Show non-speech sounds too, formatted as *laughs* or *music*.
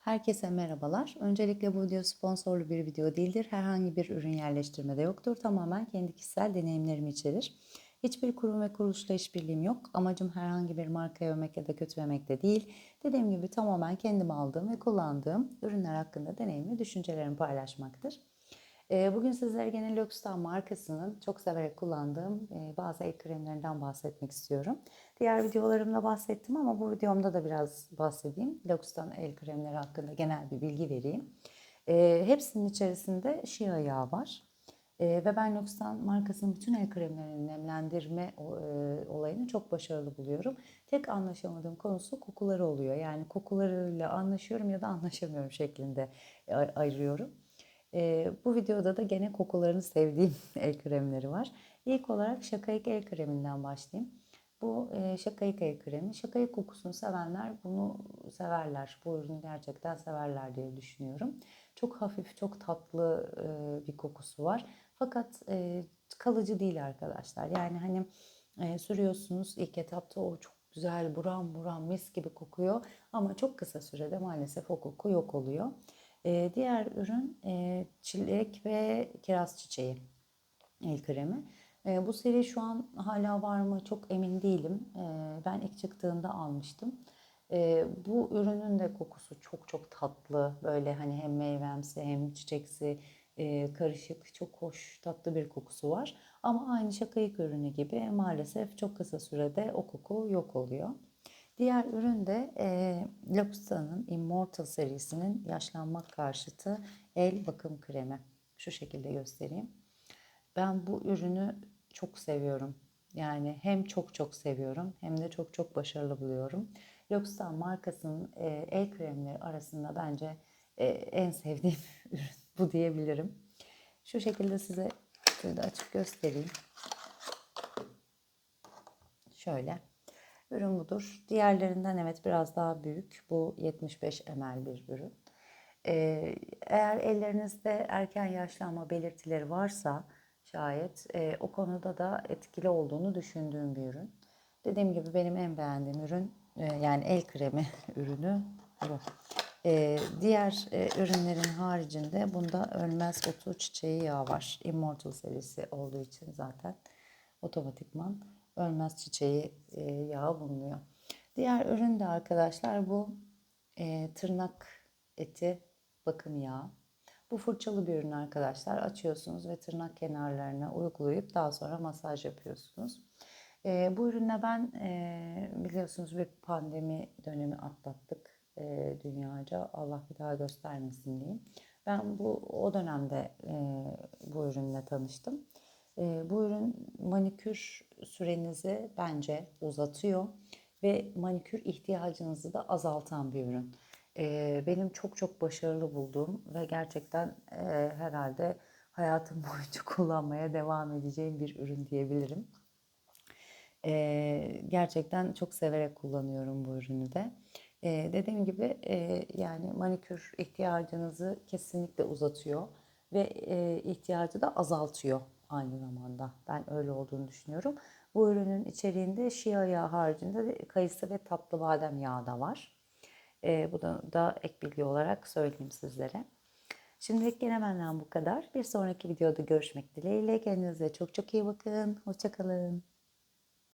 Herkese merhabalar. Öncelikle bu video sponsorlu bir video değildir. Herhangi bir ürün yerleştirme de yoktur. Tamamen kendi kişisel deneyimlerimi içerir. Hiçbir kurum ve kuruluşla işbirliğim yok. Amacım herhangi bir markayı övmek ya da kötülemek de değil. Dediğim gibi tamamen kendim aldığım ve kullandığım ürünler hakkında deneyim ve düşüncelerimi paylaşmaktır. Ee, Bugün sizlere gene L'Occitane markasının çok severek kullandığım e, bazı el kremlerinden bahsetmek istiyorum. Diğer videolarımda bahsettim ama bu videomda da biraz bahsedeyim. L'Occitane el kremleri hakkında genel bir bilgi vereyim. Ee, Hepsinin içerisinde şia yağı var. Ee, Ve ben L'Occitane markasının bütün el kremlerini nemlendirme e, olayını çok başarılı buluyorum. Tek anlaşamadığım konusu kokuları oluyor. Yani kokularıyla anlaşıyorum ya da anlaşamıyorum şeklinde e, ay- ayırıyorum. Ee, bu videoda da gene kokularını sevdiğim *laughs* el kremleri var. İlk olarak Şakayık el kreminden başlayayım. Bu e, Şakayık el kremi. Şakayık kokusunu sevenler bunu severler. Bu ürünü gerçekten severler diye düşünüyorum. Çok hafif, çok tatlı e, bir kokusu var. Fakat e, kalıcı değil arkadaşlar. Yani hani e, sürüyorsunuz ilk etapta o çok güzel buram buram mis gibi kokuyor. Ama çok kısa sürede maalesef o koku yok oluyor. Ee, diğer ürün e, çilek ve kiraz çiçeği el kremi. Ee, bu seri şu an hala var mı çok emin değilim. Ee, ben ilk çıktığında almıştım. Ee, bu ürünün de kokusu çok çok tatlı. Böyle hani hem meyvemsi hem çiçeksi e, karışık çok hoş tatlı bir kokusu var. Ama aynı şakayık ürünü gibi maalesef çok kısa sürede o koku yok oluyor. Diğer ürün de e, L'Occitane'ın Immortal serisinin yaşlanmak karşıtı el bakım kremi. Şu şekilde göstereyim. Ben bu ürünü çok seviyorum. Yani hem çok çok seviyorum hem de çok çok başarılı buluyorum. L'Occitane markasının e, el kremleri arasında bence e, en sevdiğim *laughs* ürün bu diyebilirim. Şu şekilde size şöyle açık göstereyim. Şöyle. Ürün budur. Diğerlerinden evet biraz daha büyük. Bu 75 ml bir ürün. Ee, eğer ellerinizde erken yaşlanma belirtileri varsa şayet e, o konuda da etkili olduğunu düşündüğüm bir ürün. Dediğim gibi benim en beğendiğim ürün e, yani el kremi *laughs* ürünü bu. Ee, diğer e, ürünlerin haricinde bunda ölmez otu çiçeği yağı var. Immortal serisi olduğu için zaten otomatikman ölmez çiçeği e, yağı bulunuyor. Diğer ürün de arkadaşlar bu e, tırnak eti bakım yağı. Bu fırçalı bir ürün arkadaşlar. Açıyorsunuz ve tırnak kenarlarına uygulayıp daha sonra masaj yapıyorsunuz. E, bu ürünle ben e, biliyorsunuz bir pandemi dönemi atlattık e, dünyaca. Allah bir daha göstermesin diyeyim. Ben bu o dönemde e, bu ürünle tanıştım. E, bu ürün manikür sürenizi bence uzatıyor ve manikür ihtiyacınızı da azaltan bir ürün. E, benim çok çok başarılı bulduğum ve gerçekten e, herhalde hayatım *laughs* boyunca kullanmaya devam edeceğim bir ürün diyebilirim. E, gerçekten çok severek kullanıyorum bu ürünü de. E, dediğim gibi e, yani manikür ihtiyacınızı kesinlikle uzatıyor ve e, ihtiyacı da azaltıyor aynı zamanda. Ben öyle olduğunu düşünüyorum. Bu ürünün içeriğinde şia yağı haricinde de kayısı ve tatlı badem yağı da var. E, bu da, da ek bilgi olarak söyleyeyim sizlere. Şimdilik gene benden bu kadar. Bir sonraki videoda görüşmek dileğiyle. Kendinize çok çok iyi bakın. Hoşçakalın.